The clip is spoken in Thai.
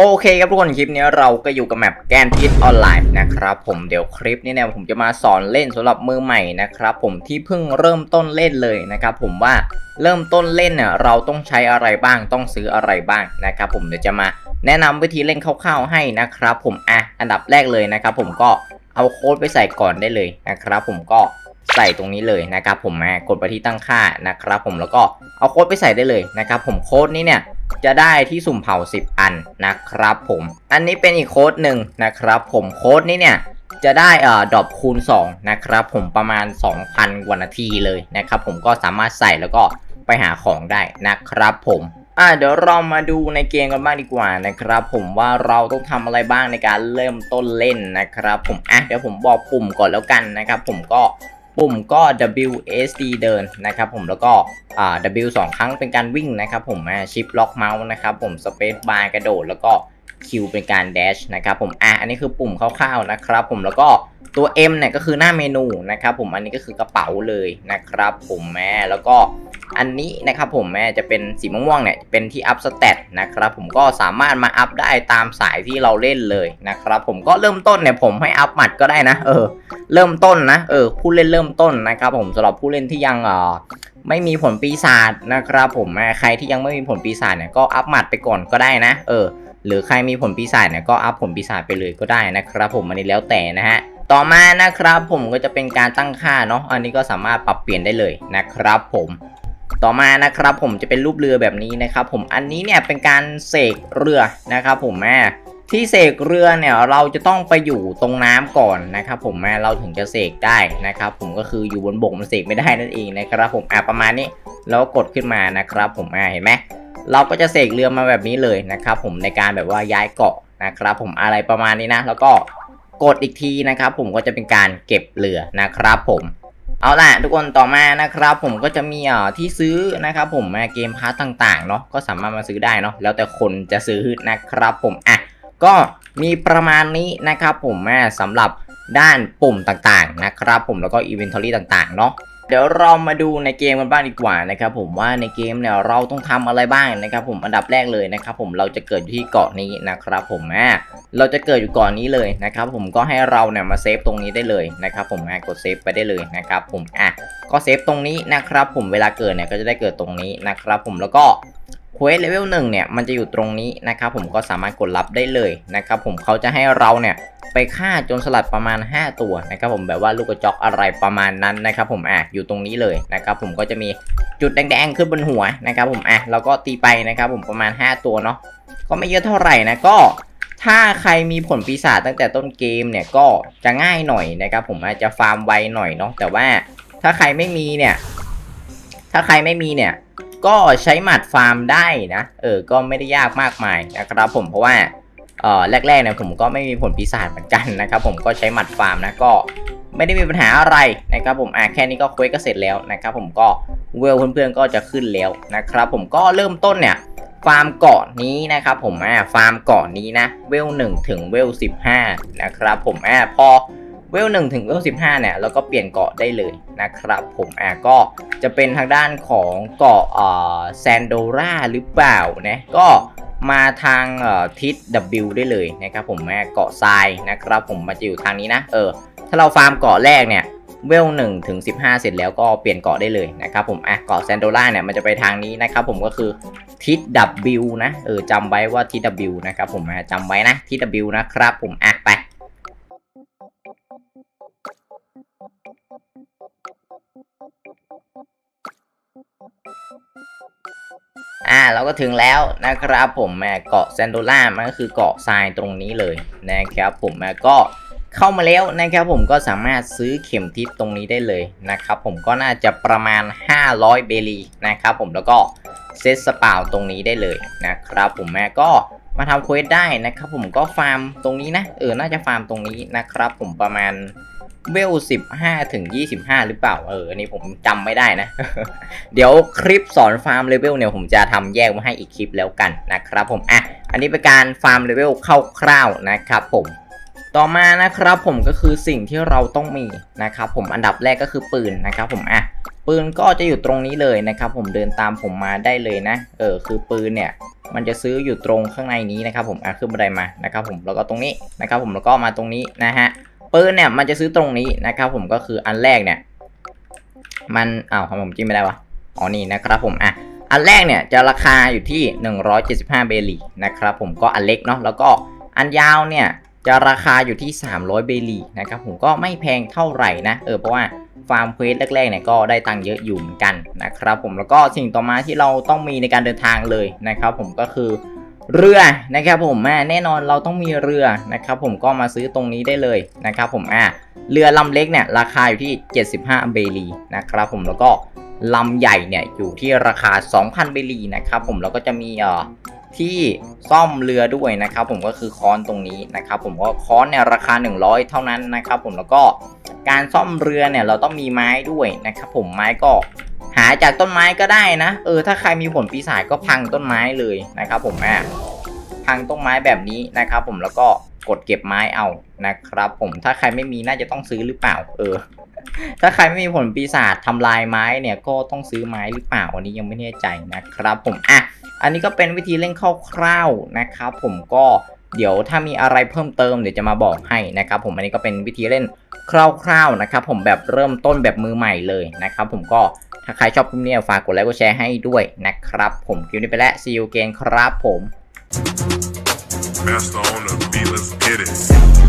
โอเคครับทุกคนคลิปนี้เราก็อยู่กับแมปแกนพิษออนไลน์นะครับผมเดี๋ยวคลิปนี้เนี่ยผมจะมาสอนเล่นสำหรับมือใหม่นะครับผมที่เพิ่งเริ่มต้นเล่นเลยนะครับผมว่าเริ่มต้นเล่นเนี่ยเราต้องใช้อะไรบ้างต้องซื้ออะไรบ้างนะครับผมเดี๋ยวจะมาแนะนำวิธีเล่นคร่าวๆให้นะครับผมอะอันดับแรกเลยนะครับผมก็เอาโค้ดไปใส่ก่อนได้เลยนะครับผมก็ใส่ตรงนี้เลยนะครับผมมากดไปที่ตั้งค่านะครับผมแล้วก็เอาโค้ดไปใส่ได้เลยนะครับผมโค้ดนี้เนี่ย จะได้ที่สุ่มเผา 10 อันนะครับผม อันนี้เป็นอีกโค้ดหนึ่งนะครับผมโค้ดนี้เนี่ยจะได้เอ่อดรอปคูณ 2 นะครับผมประมาณ 2,000 กว่านาทีเลยนะครับผมก็สามารถใส่แล้วก็ไปหาของได้นะครับผมอ่าเดี๋ยวเรามาดูในเกมกันบ้างดีกว่านะครับ ผมว่าเราต้องทำอะไรบ้างในการเริ่มต้นเล่นนะครับ ผมอะเดี๋ยวผมบอกปุ่มก่อนแล้วกันนะครับ ผมก็ ปุ่มก็ WSD เดินนะครับผมแล้วก็ W 2 ครั้งเป็นการวิ่งนะครับผมชิปล็อกเมาส์นะครับผมสเปซบาร์กระโดดแล้วก็ Q เป็นการแดชนะครับผมอะอันนี้คือปุ่มคร่าวๆนะครับผมแล้วก็ ตัว M เนี่ยก็คือหน้าเมนูนะครับผมอันนี้ก็คือกระเป๋าเลยนะครับผมแม่แล้วก็อันนี้นะครับผมแม่จะเป็นสีม่วงๆเนี่ยเป็นที่อัพสเตตนะครับผมก็สามารถมาอัพได้ตามสายที่เราเล่นเลยนะครับผมก็เริ่มต้นเนี่ยผมให้อัพหมัดก็ได้นะ เออ เริ่มต้นนะเออผู้เล่นเริ่มต้นนะครับผมสำหรับผู้เล่นที่ยังเอ่อไม่มีผลปีศาจนะครับผมอ่ใครที่ยังไม่มีผลปีศาจเนี่ยก็อัพหมัดไปก่อนก็ได้นะ เออ หรือใครมีผลปีศาจเนี่ยก็อัพผลปีศาจไปเลยก็ได้นะครับผมอันนี้แล้วแต่นะฮะ ต่อมานะครับผมก็จะเป็นการตั้งค่าเนาะอันนี้ก็สามารถปรับเปลี่ยนได้เลยนะครับผมต่อมานะครับผมจะเป็นรูปเรือแบบนี้นะครับผมอันนี้เนี่ยเป็นการเสกเรือนะครับผมแม่ที่เสกเรือเนี่ยเราจะต้องไปอยู่ตรงน้ำก่อนนะครับผมแม่เราถึงจะเสกได้นะครับผมก็คืออยู่บนบกมันเสกไม่ได้นั่นเองนะครับผมอะประมาณนี้แล้วกดขึ้นมานะครับผมอะเห็นไหมเราก็จะเสกเรือมาแบบนี้เลยนะครับผมในการแบบว่าย้ายเกาะนะครับผมอะไรประมาณนี้นะ แล้วก็ กดอีกทีนะครับ ผมก็จะเป็นการเก็บเรือนะครับผมเอาล่ะทุกคนต่อมานะครับ ผมก็จะมีอ่อที่ซื้อนะครับ ผมอ่เกมพาร์ตต่างๆเนาะก็สามารถมาซื้อได้เนาะแล้วแต่คนจะซื้อนะครับ ผมอะก็มีประมาณนี้นะครับ ผมแม่สำหรับด้านปุ่มต่างๆนะครับ ผมแล้วก็อีเวนทอรี่ต่างๆเนาะ เดี๋ยวเรามาดูในเกมกันบ้างดีกว่านะครับผมว่าในเกมเนี่ยเราต้องทำอะไรบ้างนะครับผมอันดับแรกเลยนะครับผมเราจะเกิดอยู่ที่เกาะนี้นะครับผมอะเราจะเกิดอยู่เกาะนี้เลยนะครับผมก็ให้เราเนี่ยมาเซฟตรงนี้ได้เลยนะครับผมกดเซฟไปได้เลยนะครับผมอะ ก็เซฟตรงนี้นะครับผมเวลาเกิดเนี่ยก็จะได้เกิดตรงนี้นะครับผมแล้วก็เควสเลเวลหนึ่งเนี่ยมันจะอยู่ตรงนี้นะครับผมก็สามารถกดรับได้เลยนะครับผมเขาจะให้เราเนี่ยไปฆ่าโจนสลัดประมาณ 5 ตัวนะครับผมแบบว่าลูกกระจอกอะไรประมาณนั้นนะครับผมอะอยู่ตรงนี้เลยนะครับผมก็จะมีจุดแดงๆขึ้นบนหัวนะครับผมอะแล้วก็ตีไปนะครับผมประมาณ 5 ตัวเนาะก็ไม่เยอะเท่าไหร่นะก็ถ้าใครมีผลปีศาจตั้งแต่ต้นเกมเนี่ยก็จะง่ายหน่อยนะครับผมอาจจะฟาร์มไวหน่อยเนาะแต่ว่า ถ้าใครไม่มีเนี่ย ถ้าใครไม่มีเนี่ย ก็ใช้หมัดฟาร์มได้นะ เออ ก็ไม่ได้ยากมากมายนะครับผมเพราะว่าเออแรกๆเนี่ยผมก็ไม่มีผลปีศาจเหมือนกันนะครับผมก็ใช้หมัดฟาร์มนะก็ไม่ได้มีปัญหาอะไรนะครับผมอะแค่นี้ก็เควสก็เสร็จแล้วนะครับผมก็เวลเพื่อนๆก็จะขึ้นแล้วนะครับผมก็เริ่มต้นเนี่ยฟาร์มเกาะนี้นะครับผมอะฟาร์มเกาะนี้นะเวล1ถึงเวล15นะครับผมอะพอ เวลหนึ่งถึงเวลสิบห้าเนี่ยเราก็เปลี่ยนเกาะได้เลยนะครับ ผมอะก็จะเป็นทางด้านของเกาะเอ่อแซนโดราหรือเปล่านะก็มาทางอ่อทิศ W ได้เลยนะครับผมแอ่เกาะทรายนะครับผมมาจะอยู่ทางนี้นะเออถ้าเราฟาร์มเกาะแรกเนี่ยเวลหนึ่งถึงสิบห้าเสร็จแล้วก็เปลี่ยนเกาะได้เลยนะครับผมอะเกาะแซนโดราเนี่ยมันจะไปทางนี้นะครับผมก็คือทิศ W นะเออจำไว้ว่าทิศ W นะครับผมจำไว้นะทิศ W นะครับผมอะไป เราก็ถึงแล้วนะครับผมแม่เกาะแซนโดล่ามันก็คือเกาะทรายตรงนี้เลยนะครับผมแม่ก็เข้ามาแล้วนะครับผมก็สามารถซื้อเข็มทิศตรงนี้ได้เลยนะครับผมก็น่าจะประมาณ 500 เบลีนะครับผมแล้วก็เซตสปาวตรงนี้ได้เลยนะครับผมแม่ก็มาทำเควสได้นะครับผมก็ฟาร์มตรงนี้นะเออน่าจะฟาร์มตรงนี้นะครับผมประมาณ เวล15ถึง25หรือเปล่า เออ อันนี้ผมจำไม่ได้นะ เดี๋ยวคลิปสอนฟาร์มเลเวลเนี่ยผมจะทำแยกมาให้อีกคลิปแล้วกันนะครับผม อะ อันนี้เป็นการฟาร์มเลเวลคร่าวๆนะครับผม ต่อมานะครับผมก็คือสิ่งที่เราต้องมีนะครับผม อันดับแรกก็คือปืนนะครับผม อะปปืนก็จะอยู่ตรงนี้เลยนะครับผม เดินตามผมมาได้เลยนะ เออ คือปืนเนี่ยมันจะซื้ออยู่ตรงข้างในนี้นะครับผมอะขึ้นบันไดมานะครับผมแล้วก็ตรงนี้นะครับผมแล้วก็มาตรงนี้นะฮะ ปืนเนี่ยมันจะซื้อตรงนี้นะครับผมก็คืออันแรกเนี่ย มันอ้าวผมจิ้มไม่ได้วะอ๋อนี่นะครับผมอะอันแรกเนี่ยจะราคาอยู่ที่ 175 เบลีนะครับผมก็อันเล็กเนาะแล้วก็อันยาวเนี่ยจะราคาอยู่ที่ 300 เบลีนะครับผมก็ไม่แพงเท่าไหร่นะเออเพราะว่าฟาร์มเควสแรกๆเนี่ยก็ได้ตังค์เยอะอยู่เหมือนกันนะครับผมแล้วก็สิ่งต่อมาที่เราต้องมีในการเดินทางเลยนะครับผมก็คือ เรือนะครับผมอะแน่นอนเราต้องมีเรือนะครับผมก็มาซื้อตรงนี้ได้เลยนะครับผมอะเรือลำเล็กเนี่ยราคาอยู่ที่ 75 เบลีนะครับผมแล้วก็ลำใหญ่เนี่ยอยู่ที่ราคา 2,000 เบลีนะครับผมแล้วก็จะมีเอ่อที่ซ่อมเรือด้วยนะครับผมก็คือค้อนตรงนี้นะครับผมก็ค้อนเนี่ยราคา 100 เท่านั้นนะครับผมแล้วก็การซ่อมเรือเนี่ยเราต้องมีไม้ด้วยนะครับผมไม้ก็าจากต้นไม้ก็ได้นะ เออถ้าใครมีผลปีศาจก็พังต้นไม้เลยนะครับผมอะพังต้นไม้แบบนี้นะครับ ผมแล้วก็กดเก็บไม้เอานะครับ ผมถ้าใครไม่มีน่าจะต้องซื้อหรือเปล่า เออ ถ้าใครไม่มีผลปีศาจทำลายไม้เนี่ยก็ต้องซื้อไม้หรือเปล่าอันนี้ยังไม่แน่ใจนะครับ ผมอะอันนี้ก็เป็นวิธีเล่นคร่าวๆนะครับผมก็เดี๋ยวถ้ามีอะไรเพิ่มเติมเดี๋ยวจะมาบอกให้นะครับผมอันนี้ก็เป็นวิธีเล่นคร่าวๆนะครับผมแบบเริ่มต้นแบบมือใหม่เลยนะครับผมก็ ถ้าใครชอบคลิปนี้ฝากกดไลค์กดแชร์ให้ด้วยนะครับ ผมคลิปนี้ไปแล้ว see you again ครับผม Master on the beat, let's get it.